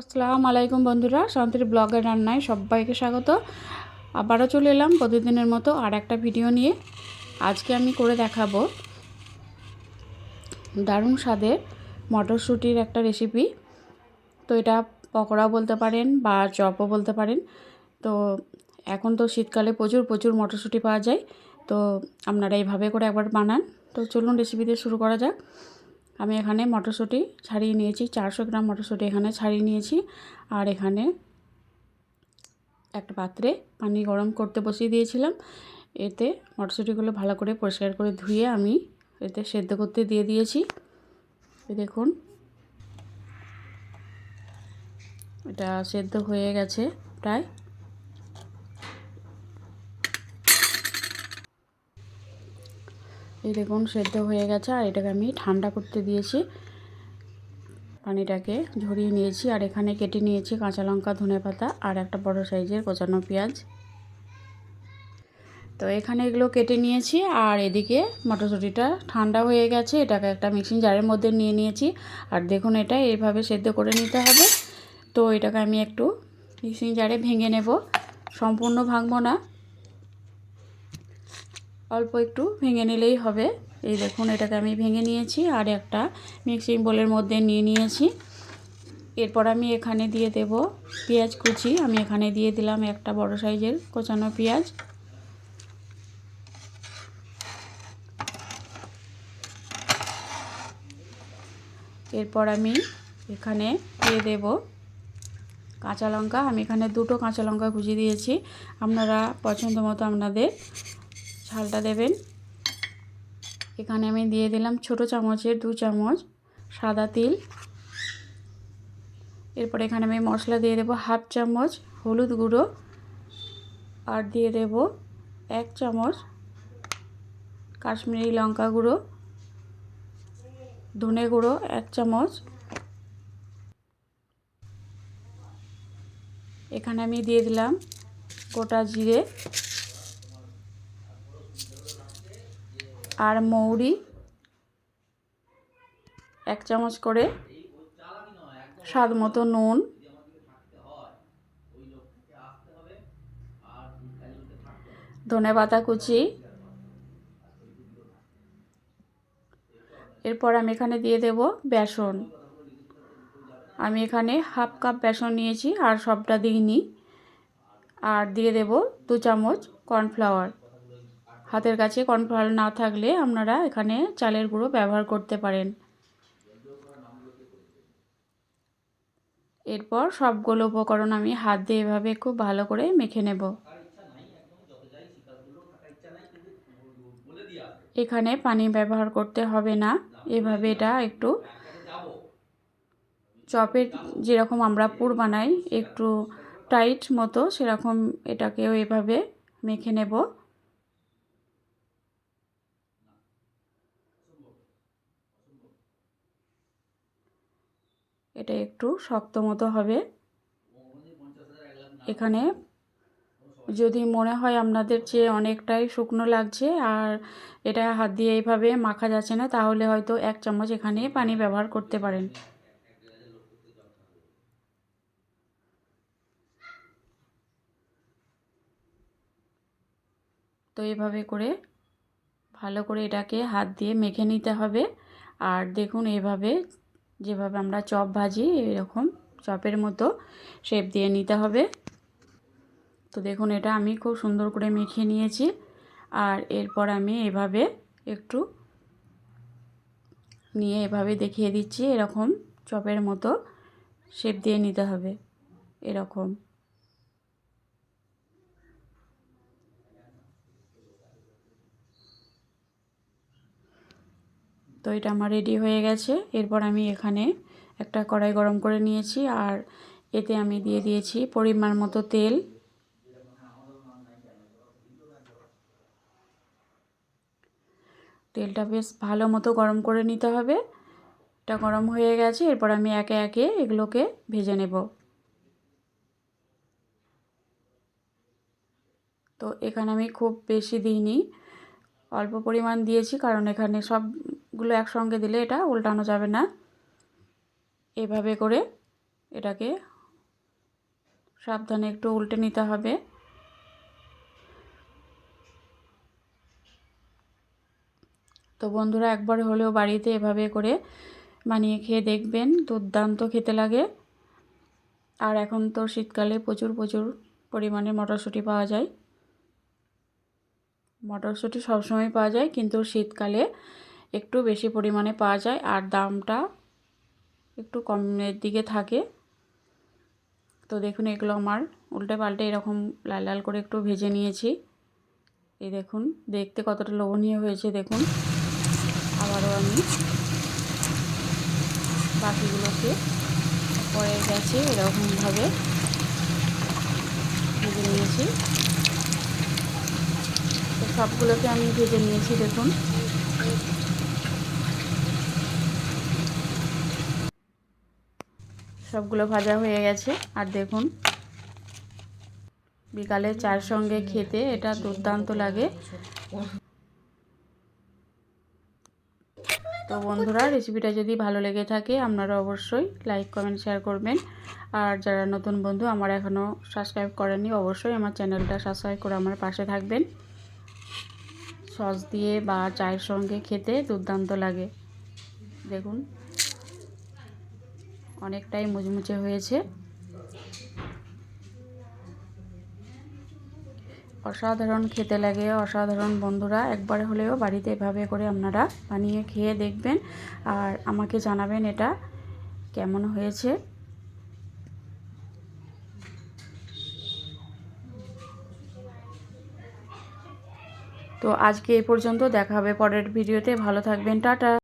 আসসালামু আলাইকুম বন্ধুরা, শান্তির ব্লগের রান্নায় সবাইকে স্বাগত। আবারও চলে এলাম প্রতিদিনের মতো আর একটা ভিডিও নিয়ে। আজকে আমি করে দেখাবো দারুণ স্বাদের মটরশুঁটির একটা রেসিপি তো এটা পকোড়াও বলতে পারেন বা চপও বলতে পারেন। তো এখন তো শীতকালে প্রচুর প্রচুর মটরশুঁটি পাওয়া যায়। তো আপনারা এইভাবে করে একবার বানান। তো চলুন রেসিপিতে শুরু করা যাক। আমি এখানে মটরশুঁটি ছাড়িয়ে নিয়েছি, চারশো গ্রাম মটরশুঁটি এখানে ছাড়িয়ে নিয়েছি। আর এখানে একটা পাত্রে পানি গরম করতে বসিয়ে দিয়েছিলাম। এতে মটরশুঁটিগুলো ভালো করে পরিষ্কার করে ধুয়ে আমি এতে সেদ্ধ করতে দিয়ে দিয়েছি। দেখুন, এটা সেদ্ধ হয়ে গেছে প্রায়। এই দেখুন, সেদ্ধ হয়ে গেছে, আর এটাকে আমি ঠান্ডা করতে দিয়েছি। পানিটাকে ঝরিয়ে নিয়েছি, আর এখানে কেটে নিয়েছি কাঁচা লঙ্কা, ধনে পাতা, আর একটা বড় সাইজের কোচানো পেঁয়াজ। তো এখানে এগুলো কেটে নিয়েছি, আর এদিকে মটরশুঁটিটা ঠান্ডা হয়ে গেছে, এটাকে একটা মিক্সিং জারের মধ্যে নিয়ে নিয়েছি। আর দেখুন, এটা এইভাবে সেদ্ধ করে নিতে হবে। তো এটাকে আমি একটু মিক্সিং জারে ভেঙে নেব। সম্পূর্ণ ভাঙবো না। অল্প একটু ভেঙে নিলেই হবে। এই দেখুন, এটাকে আমি ভেঙে নিয়েছি আর একটা মিক্সিং বোলের মধ্যে নিয়ে নিয়েছি। এরপর আমি এখানে দিয়ে দেব পেঁয়াজ কুচি। আমি এখানে দিয়ে দিলাম একটা বড় সাইজের কোচানো পেঁয়াজ। এরপর আমি এখানে দিয়ে দেব কাঁচা লঙ্কা। আমি এখানে দুটো কাঁচা লঙ্কা কুচি দিয়েছি। আপনারা পছন্দ মতো আপনাদের ঝালটা দেবেন। এখানে আমি দিয়ে দিলাম ছোট চামচের দু চামচ সাদা তিল। এরপর এখানে আমি মশলা দিয়ে দেবো হাফ চামচ হলুদ গুঁড়ো। আর দিয়ে দেব এক চামচ কাশ্মীরি লঙ্কা গুঁড়ো। ধনে গুঁড়ো এক চামচ। এখানে আমি দিয়ে দিলাম গোটা জিরে। আর মৌরি এক চামচ করে স্বাদ মতো নুন। ধনে পাতা কুচি। এরপর আমি এখানে দিয়ে দেব বেসন। আমি এখানে হাফ কাপ বেসন নিয়েছি, আর সবটা দিইনি। আর দিয়ে দেব দু চামচ কর্নফ্লাওয়ার। হাতের কাছে কর্নফ্লাওয়ার না থাকলে আপনারা এখানে চালের গুঁড়ো ব্যবহার করতে পারেন। এরপর সবগুলো উপকরণ আমি হাত দিয়ে এভাবে খুব ভালো করে মেখে নেব। এখানে পানি ব্যবহার করতে হবে না, এভাবে এটা একটু চপের যেরকম আমরা পুর বানাই, একটু টাইট মতো সেরকম এটাকেও এভাবে মেখে নেব। এটা একটু শক্ত মতো হবে। এখানে যদি মনে হয় আপনাদের চেয়ে অনেকটাই শুকনো লাগছে আর এটা হাত দিয়ে এইভাবে মাখা যাচ্ছে না, তাহলে হয়তো এক চামচ এখানে পানি ব্যবহার করতে পারেন। তো এভাবে করে ভালো করে এটাকে হাত দিয়ে মেখে নিতে হবে। আর দেখুন এভাবে যেভাবে আমরা চপ ভাজি, এরকম চপের মতো শেপ দিয়ে নিতে হবে। তো দেখুন, এটা আমি খুব সুন্দর করে মেখে নিয়েছি। আর এরপর আমি এভাবে একটু নিয়ে এভাবে দেখিয়ে দিচ্ছি, এরকম চপের মতো শেপ দিয়ে নিতে হবে, এরকম। তো এটা আমার রেডি হয়ে গেছে। এরপর আমি এখানে একটা কড়াই গরম করে নিয়েছি আর এতে আমি দিয়ে দিয়েছি পরিমাণ মতো তেল। তেলটা বেশ ভালো মতো গরম করে নিতে হবে। এটা গরম হয়ে গেছে, এরপর আমি একে একে এগুলোকে ভেজে নেব। তো এখানে আমি খুব বেশি দিইনি, অল্প পরিমাণ দিয়েছি কারণ এখানে সবগুলো একসঙ্গে দিলে এটা উল্টানো যাবে না। এভাবে করে এটাকে সাবধানে একটু উল্টে নিতে হবে। তো বন্ধুরা, একবার হলেও বাড়িতে এভাবে করে বানিয়ে খেয়ে দেখবেন, দুর্দান্ত খেতে লাগে। আর এখন তো শীতকালে প্রচুর প্রচুর পরিমাণে মটরশুঁটি পাওয়া যায়। মটরশুঁটি সবসময় পাওয়া যায়, কিন্তু শীতকালে একটু বেশি পরিমাণে পাওয়া যায় আর দামটা একটু কমের দিকে থাকে। তো দেখুন, এগুলো আমার উল্টে পাল্টে এরকম লাল লাল করে একটু ভেজে নিয়েছি। এই দেখুন, দেখতে কতটা লোভনীয় হয়েছে, দেখুন। আবারও আমি বাকিগুলোকে পরে গেছে এরকমভাবে ভেজে নিয়েছি। তো সবগুলোকে আমি ভেজে নিয়েছি, দেখুন। সবগুলো ভাজা হয়ে গেছে। আর দেখুন, বিকালে চার সঙ্গে খেতে এটা দুর্দান্ত লাগে। তো বন্ধুরা রেসিপিটা যদি ভালো লেগে থাকে, আপনারা অবশ্যই লাইক কমেন্ট শেয়ার করবেন। আর যারা নতুন বন্ধু, আমার এখনও সাবস্ক্রাইব করেননি, অবশ্যই আমার চ্যানেলটা সাবস্ক্রাইব করে আমার পাশে থাকবেন। সস দিয়ে বা চায়ের সঙ্গে খেতে দুর্দান্ত লাগে। দেখুন অনেকটাই মুচমুচে হয়েছে। অসাধারণ খেতে লাগে, অসাধারণ বন্ধুরা। একবার হলেও বাড়িতে এভাবে করে আপনারা বানিয়ে খেয়ে দেখবেন আর আমাকে জানাবেন এটা কেমন হয়েছে। তো আজকে এই পর্যন্ত দেখা হবে পরের ভিডিওতে। ভালো থাকবেন, টাটা।